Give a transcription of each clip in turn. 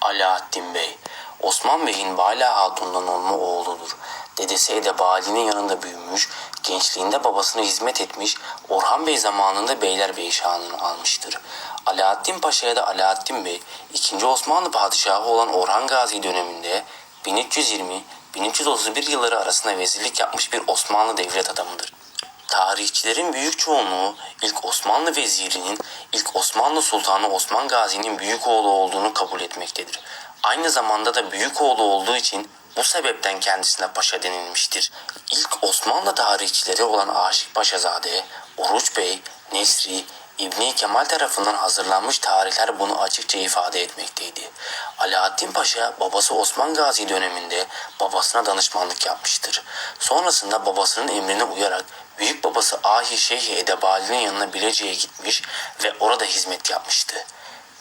Alaaddin Bey, Osman Bey'in Vala Hatun'dan olma oğludur. Dedesi Edebali'nin yanında büyümüş, gençliğinde babasına hizmet etmiş, Orhan Bey zamanında Beylerbeyi şanını almıştır. Alaaddin Paşa'ya da Alaaddin Bey, 2. Osmanlı padişahı olan Orhan Gazi döneminde 1320-1331 yılları arasında vezirlik yapmış bir Osmanlı devlet adamıdır. Tarihçilerin büyük çoğunluğu ilk Osmanlı vezirinin ilk Osmanlı Sultanı Osman Gazi'nin büyük oğlu olduğunu kabul etmektedir. Aynı zamanda da büyük oğlu olduğu için bu sebepten kendisine paşa denilmiştir. İlk Osmanlı tarihçileri olan Aşık Paşazade, Oruç Bey, Nesri, İbni Kemal tarafından hazırlanmış tarihler bunu açıkça ifade etmekteydi. Alaaddin Paşa babası Osman Gazi döneminde babasına danışmanlık yapmıştır. Sonrasında babasının emrine uyarak büyük babası Ahi Şeyh Edebali'nin yanına Bilecik'e gitmiş ve orada hizmet yapmıştı.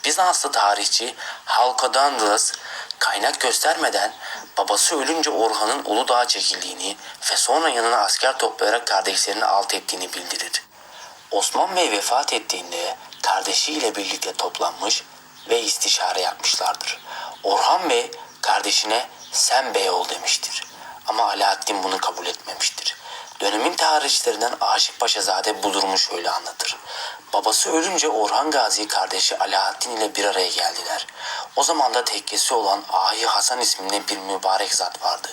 Bizanslı tarihçi Halkadandıs kaynak göstermeden babası ölünce Orhan'ın Uludağ'a çekildiğini ve sonra yanına asker toplayarak kardeşlerini alt ettiğini bildirir. Osman Bey vefat ettiğinde kardeşiyle birlikte toplanmış ve istişare yapmışlardır. Orhan Bey kardeşine sen bey ol demiştir. Ama Alaaddin bunu kabul etmemiştir. Dönemin tarihçilerinden Aşık Paşazade bu durumu şöyle anlatır. Babası ölünce Orhan Gazi kardeşi Alaaddin ile bir araya geldiler. O zaman da tekkesi olan Ahi Hasan isminde bir mübarek zat vardı.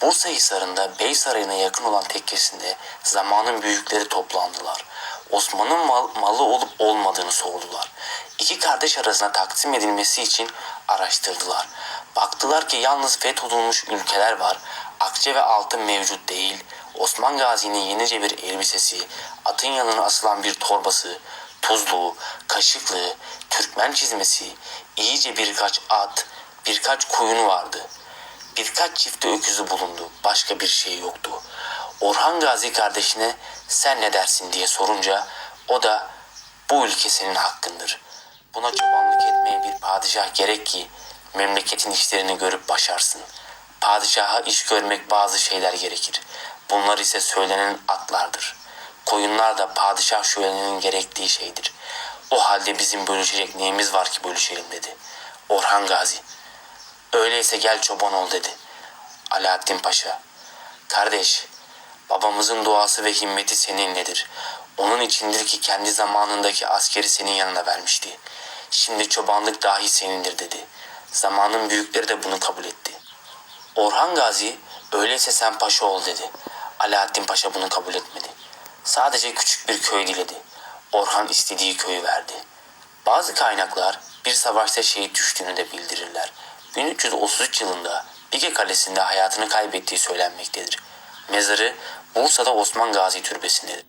Bursa Hisarı'nda Bey Sarayı'na yakın olan tekkesinde zamanın büyükleri toplandılar. Osman'ın mal- malı olup olmadığını sordular. İki kardeş arasında taksim edilmesi için araştırdılar. Baktılar ki yalnız fethedilmiş ülkeler var. Akçe ve altın mevcut değil. Osman Gazi'nin yenice bir elbisesi, atın yanına asılan bir torbası, tuzluğu, kaşıklığı, Türkmen çizmesi, iyice birkaç at, birkaç koyunu vardı. Birkaç çifte öküzü bulundu. Başka bir şey yoktu. Orhan Gazi kardeşine sen ne dersin diye sorunca o da bu ülke senin hakkındır. Buna çobanlık etmeye bir padişah gerek ki memleketin işlerini görüp başarsın. Padişaha iş görmek bazı şeyler gerekir. Bunlar ise söylenen atlardır. Koyunlar da padişah şölenenin gerektiği şeydir. O halde bizim bölüşecek neyimiz var ki bölüşelim dedi. Orhan Gazi. Öyleyse gel çoban ol dedi. Alaaddin Paşa. Kardeş, babamızın duası ve himmeti seninledir. Onun içindir ki kendi zamanındaki askeri senin yanına vermişti. Şimdi çobanlık dahi senindir dedi. Zamanın büyükleri de bunu kabul etti. Orhan Gazi öyleyse sen paşa ol dedi. Alaaddin Paşa bunu kabul etmedi. Sadece küçük bir köy diledi. Orhan istediği köyü verdi. Bazı kaynaklar bir savaşta şehit düştüğünü de bildirirler. 1333 yılında Bige Kalesi'nde hayatını kaybettiği söylenmektedir. Mezarı Bursa'da Osman Gazi Türbesi'ndedir.